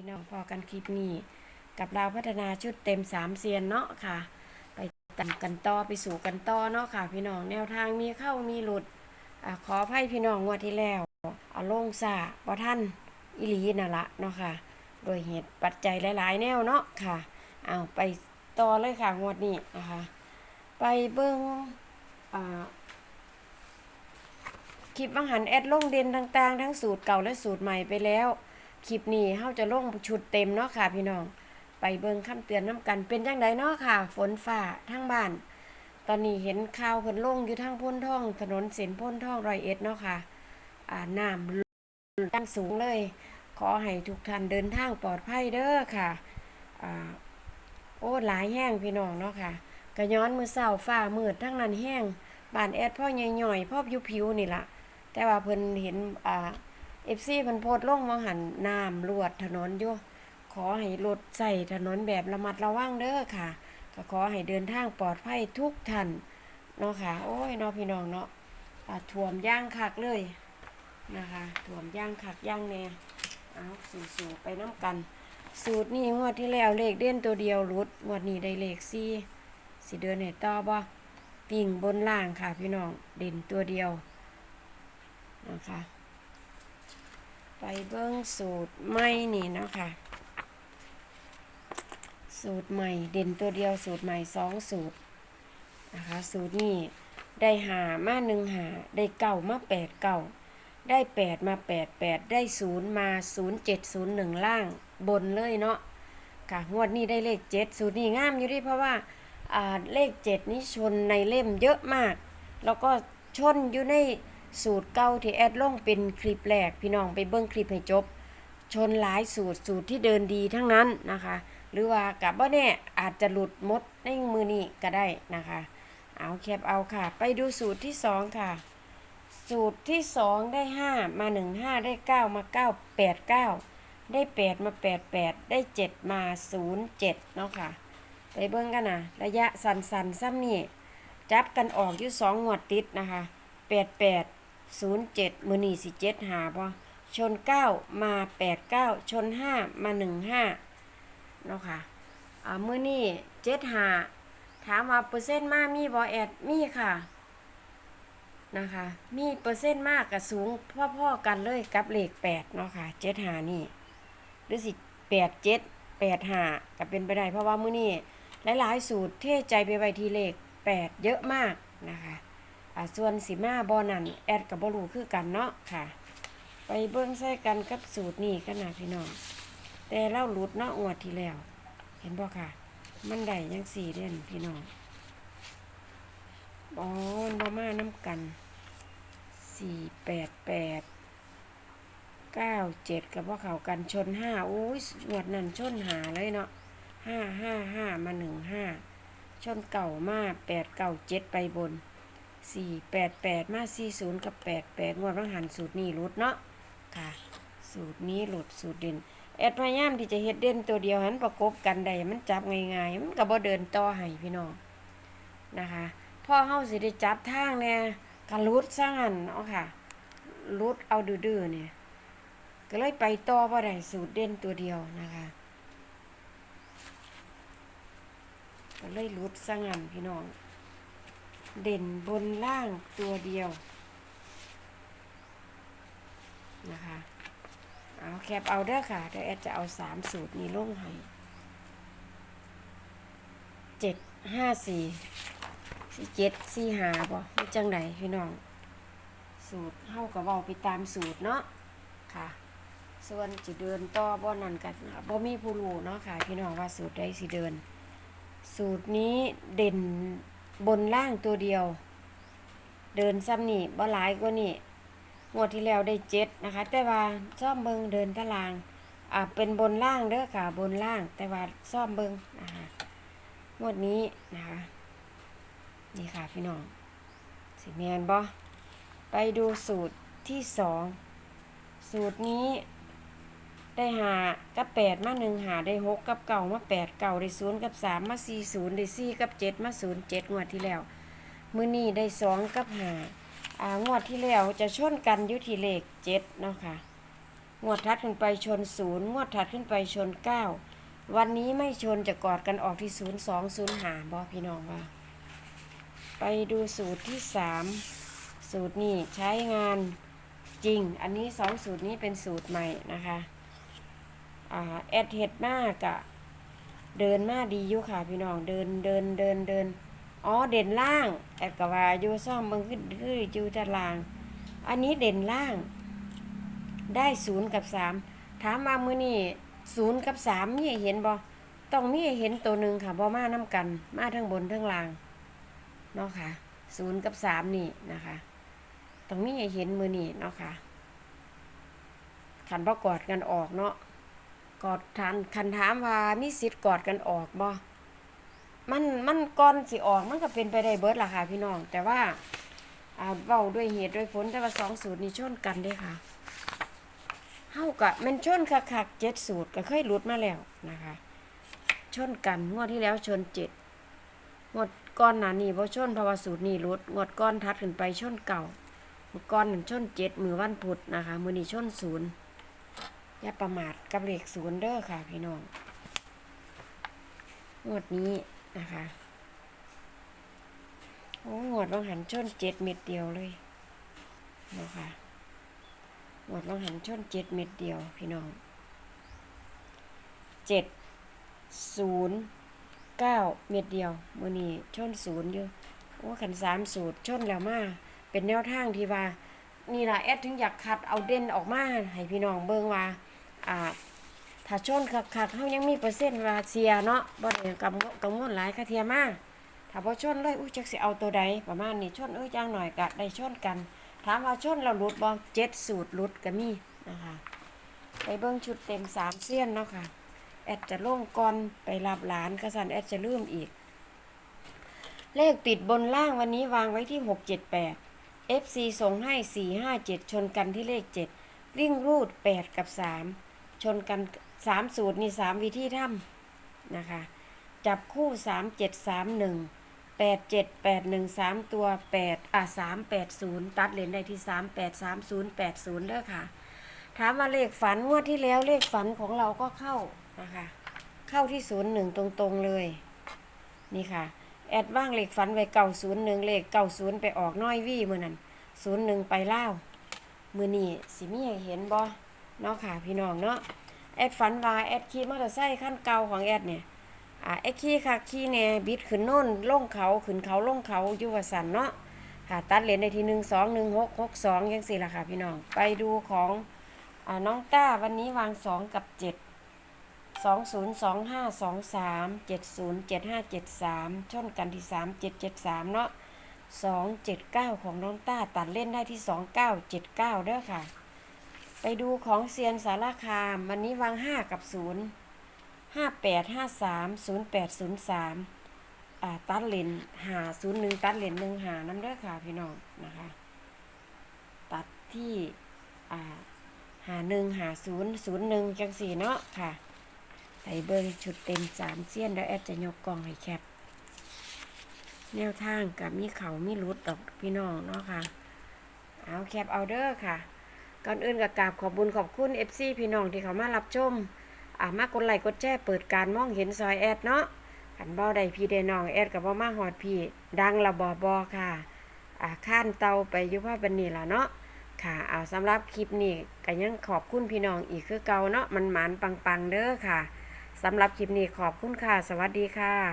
พี่น้องพอกันคลิปนี้ กับเราพัฒนาชุดเต็มสามเซียนเนาะค่ะ ไปตามกันต่อไปสู่กันต่อเนาะค่ะ พี่น้องแนวทางมีเข้ามีหลุดอขออภัยพี่น้องงวดที่แล้ว เอาลงซาบ่ท่านอิลีนั่นละเนาะค่ะ โดยเหตุปัจจัยหลาย ๆ แนวเนาะค่ะเอาไปต่อเลยค่ะงวดนี้นะคะ ไปเบิ้งอ่าคลิปวังหันแอดลงเด่นต่างๆ ทั้งสูตรเก่าและสูตรใหม่ไปแล้ว คลิปนี้เฮาจะลงชุดเต็มเนาะค่ะ พี่น้อง ไปเบิ่งคำเตือนน้ำกันเป็นจังไดเนาะค่ะ ฝนฟ้าทั้งบ้าน ตอนนี้เห็นข่าวเพิ่นลงอยู่ทางพ้นท่อง ถนนเส้นพ้นท่องรอยเอ็ดเนาะค่ะ อ่าน้ำตั้งสูงเลย ขอให้ทุกท่านเดินทางปลอดภัยเด้อค่ะอ่าโอ้หลายแห้งพี่น้องเนาะค่ะกระย้อนมือเศร้าฟ้ามืดทั้งนั้นแห้งบ้านแอดพ่อใหญ่ๆพ่อผิวๆนี่ล่ะแต่ว่าเพิ่นเห็นอ่า เอฟซีเพิ่นโพดลงมาหันน้ำลวดถนนอยู่ขอให้รถใส่ถนนแบบระมัดระวังเด้อค่ะ ก็ขอให้เดินทางปลอดภัยทุกท่านเนาะค่ะ โอ้ยเนาะพี่น้องเนาะอ่าท่วมย่างคักเลยนะคะท่วมย่างคักย่างแน่เอาสู่ๆไปน้ำกัน สูตรนี้งวดที่แล้วเลขเด่นตัวเดียวรุดงวดนี้ได้เลขสี่สิเดินให้ต่อบ่วิ่งบนล่างค่ะพี่น้องเด่นตัวเดียวนะคะ ไปเบิ้งสูตรใหม่นี่เนาะค่ะ สูตรใหม่เด่นตัวเดียวสูตรใหม่สองสูตรนะคะ สูตรนี้ได้หามาหนึ่งหาได้เก่ามาแปดเก่าได้แปดมาแปดแปดได้ศูนย์มาศูนย์เจ็ดศูนย์หนึ่งล่างบนเลยเนาะค่ะงวดนี้ได้เลขเจ็ดสูตรนี้งามอยู่ดิเพราะว่าเลขเจ็ดนี้ชนในเล่มเยอะมาก แล้วก็ชนอยู่ใน สูตรเก่าที่แอดลงเป็นคลิปแรกพี่น้องไปเบิ้งคลิปให้จบ ชนหลายสูตรสูตรที่เดินดีทั้งนั้นนะคะ หรือว่ากับว่าแน่อาจจะหลุดมดในมือนี้ก็ได้นะคะ เอาแคปเอาค่ะ ไปดูสูตรที่สองค่ะ สูตรที่สองได้ห้ามาหนึ่งห้าได้เก้ามาเก้าแปดเก้าได้แปดมาแปดแปดได้เจ็ดมาศูนย์เจ็ดเนาะค่ะไปเบิ่งกันนะระยะสันสันๆซ้ำนี่จับกันออกอยู่สองงวดติดนะคะแปดแปด ศูนย์เจ็ดมือนี่สิเจ็ดหาพอชนเก้ามาแปดเก้าชนห้ามาหนึ่งห้าเนาะค่ะอ่ามือนี่เจ็ดหาถามว่าเปอร์เซ็นต์มากมีบอแอดมีค่ะนะคะ มีเปอร์เซ็นต์มากกับสูงพ่อๆกันเลยกับเลขแปดเนาะค่ะเจ็ดหานี่หรือสิแปดเจ็ดแปดหาก็เป็นไปได้เพราะว่ามือนี้หลายๆสูตรเทใจไปไว้ที่เลขแปดเยอะมากนะคะ อ่าส่วนสีมาบอนันแอดกับบอลูคือกันเนาะค่ะ ไปเบิ้งใส่กันกับสูตรนี้กันนะพี่น้อง แต่เล่าหลุดเนาะงวดทีแล้ว เห็นบ่ค่ะ มันได้ยังสี่เด่นพี่น้องอ๋อนบ่มาน้ำกันสี่แปดแปดเก้าเจ็ดกับว่าเขากันชนห้าโอ้ยหวดนั่นชนหาเลยเนาะห้าห้าห้ามาหนึ่งห้าชนเก่ามาแปดเก่าเจ็ดไปบน สี่แปดแปดมาสี่ศูนย์กับแปดแปดงวดรังหันสูตรนี้หลุดเนาะค่ะ สูตรนี้หลุดสูตรเด่นแอดพยายามที่จะเฮ็ดเด่นตัวเดียวหันประกบกันได้มันจับง่ายๆมันก็บ่เดินต่อให้พี่น้องนะคะพ่อเฮาสิได้จับทางเนี่ยกะลุดซะงั้นเนาะค่ะลุดเอาดื้อๆเนี่ยก็เลยไปต่อบ่ได้สูตรเด่นตัวเดียวนะคะก็เลยลุดซะงั้นพี่น้อง เด่นบนล่างตัวเดียวนะคะ เอาแคปเอาเด้อค่ะเดี๋ยวแอดจะเอาสามสูตรนี้ลงให้เจ็ดห้าสี่สี่เจ็ดสี่หาบ่มีจังไดพี่น้อง สูตรเฮากับเว้าไปตามสูตรเนาะค่ะ ส่วนสิเดินต่อบ่นั่นกันบ่มีผู้รู้เนาะค่ะ พี่น้องว่าสูตรใดสิเดิน สูตรนี้เด่น บนล่างตัวเดียว เดินซ้ำนี่บ่หลายกว่านี่งวดที่แล้วได้เจ็ดนะคะ แต่ว่าซ่อมเบิงเดินตารางอ่าเป็นบนล่างเด้อค่ะ บนล่าง แต่ว่าซ่อมเบิงนะคะงวดนี้นะคะ นี่ค่ะพี่น้องสิแมนบ่ไปดูสูตรที่สองสูตรนี้ ได้หากับแปดมาหนึ่งหาได้หกกับเก่ามาแปดเก่าได้ศูนย์กับสามมาสี่ศูนย์ได้สี่กับเจ็ดมาศูนย์เจ็ดงวดที่แล้ว มือนี้ได้สองกับหาอ่างวดที่แล้วจะชนกันอยุทีเลขเจ็ดเนาะค่ะงวดถัดขึ้นไปชนศูนย์งวดถัดขึ้นไปชนเก้าวันนี้ไม่ชนจะกอดกันออกที่ศูนย์สองศูนย์หาบอพี่น้องว่า ไปดูสูตรที่สามสูตรนี้ใช้งานจริง อันนี้สองสูตรนี้เป็นสูตรใหม่นะคะ อ่าแอดเห็ดมากอะเดินมาดีอยู่ค่ะพี่น้องเดินเดินเดินเดินอ๋อเด่นล่าง แอดกว่าอยู่ซ่อมเบิ่งขึ้นคืออยู่ตาราง อันนี้เด่นล่าง ได้ศูนย์กับสามถามมามือนี่ศูนย์กับสามมีเห็นบ่ต้องนี้เห็นตัวหนึ่งค่ะบ่มาน้กัน มาทั้งบนทั้งล่างเนาะค่ะศูนย์กับสามนี่นะคะต้องนี้เห็นมือนี่เนาะค่ะขันประกอดกันออกเนาะ กอดทันคันถามว่ามีสิทธิ์กอดกันออกบ่มันมันก่อนสิออกมันก็เป็นไปได้เบิดล่ะค่ะพี่น้อง แต่ว่าอ่าเว้าด้วยเหตุด้วยผลแต่ว่าสองสูตรนี้ชนกันเด้ค่ะเฮากะมันชนคักคักเจ็ดสูตรก็เคยหลุดมาแล้วนะคะ ชนกันงวดที่แล้วชนเจ็ดงวดก้อนหนานี่เพราะชนเพราว่าสูตรนี้หลุดงวดก้อนทัดขึ้นไปชนเก่าก้อนหนึ่งชนเจ็ดมือวันพุธนะคะ มือนี้ชนศูนย์ อย่าประมาทกับเลขศูนย์เด้อค่ะ พี่น้องงวดนี้นะคะโอ้งวดบางหันชนเจ็ดเม็ดเดียวเลยนะค่ะหมดลองหันชนเจ็ดเม็ดเดียว พี่น้องเจ็ดศูนย์เก้าเม็ดเดียวมือนี้ชนศูนย์อยู่โอ้ขันสามสูตรชนแล้วมาเป็นแนวทางที่ว่านี่ล่ะแอดถึงอยากคัดเอาเด่นออกมาให้พี่น้องเบิ่งว่า อ่าถ้าชนคักคักๆเขายังมีเปอร์เซ็นต์ว่าเสียเนาะบ่ได้กังกังวลหลายคาเทียมากถ้าพอชนเลยอุ้ยจักสิเอาตัวใดประมาณนี้ชนเอ้ยจ้างหน่อยกะได้ชนกัน ถามว่าชนเราหลุดบอเจ็ดสูตรหลุดก็มีนะคะไปเบิ้งชุดเต็มสามเสี้ยนเนาะค่ะแอดจะลงก่อนไปรับหลานกระสันแอดจะลืมอีก เลขติดบนล่างวันนี้วางไว้ที่หกเจ็ดแปด FC ส่งให้สี่ห้าเจ็ดชนกันที่เลขเจ็ดวิ่งรูดแปดกับสาม ชนกันสามสูตรนี่สามวิธีทำนะคะ จับคู่สามเจ็ดสามหนึ่งแปดเจ็ดแปดหนึ่งสามตัวแปดอะสามแปดศูนย์ตัดเลนได้ที่สามแปดสามศูนย์แปดศูนย์เด้อค่ะ ถามว่าเลขฝันงวดที่แล้วเลขฝันของเราก็เข้านะคะ เข้าที่ศูนย์หนึ่งตรงๆเลย นี่ค่ะ แอดว่างเลขฝันไว้เก่าศูนย์หนึ่งเลขเก่าศูนย์ไปออกน้อยวี่มือนั้นศูนย์หนึ่งไปเล่ามือนี่สิมีเห็นบ่ เนาะค่ะพี่น้องเนาะแอดฝันว่าแอดขี่มอเตอร์ไซค์ขั้นเก่าของแอดเนี่ยอ่าไอ้ขี้ค่ะขี้แน่บิดขึ้นโน่นลงเขาขึ้นเขาลงเขาอยู่ว่าสันเนาะค่ะตัดเหรียญในที่หนึ่งสองหนึ่งหกหกสองยังสี่ละค่ะพี่น้องไปดูของอ่าน้องต้าวันนี้วางสองกับเจ็ดสองศูนย์สองห้าสองสามเจ็ดศูนย์เจ็ดห้าเจ็ดสามชนกันที่สามเจ็ดเจ็ดสามเนาะสองเจ็ดเก้าของน้องต้าตัดเล่นได้ที่สองเก้าเจ็ดเก้าเด้อค่ะ ไปดูของเซียนสารคาม วันนี้วางห้ากับศูนย์ห้าแปดห้าสามศูนย์แปดศูนย์สามอ่าตัดเลนหาศูนย์หนึ่งตัดเลนหนึ่งหาน้ำเด้อค่ะพี่น้องนะคะ ตัดที่อ่าหาหนึ่งหาศูนย์ศูนย์หนึ่งจังสี่เนาะค่ะใส่เบิ้งชุดเต็มสามเสี้ยนแล้วแอดจะยกกล่องให้แคปแนวทางกับมีเขามีรุดดอกพี่น้องเนาะค่ะ เอาแคปเอาเด้อค่ะ ก่อนอื่นกับกราบขอบบุญขอบคุณ FC พี่น้องที่เขามารับชมอ่ามากดไลค์กดแชร์เปิดการมองเห็นซอยแอดเนาะขันบ้าใดพี่ได้น้องแอดกับบ่มาหอดพี่ ดังระบอบอค่ะอ่าข้านเตาไปยุภาพบันนี่ละเนาะค่ะเอาสำหรับคลิปนี้ก็ยังขอบคุณพี่น้องอีกคือเก่าเนาะมันหมานปังๆเด้อค่ะสำหรับคลิปนี้ขอบคุณค่ะ สวัสดีค่ะ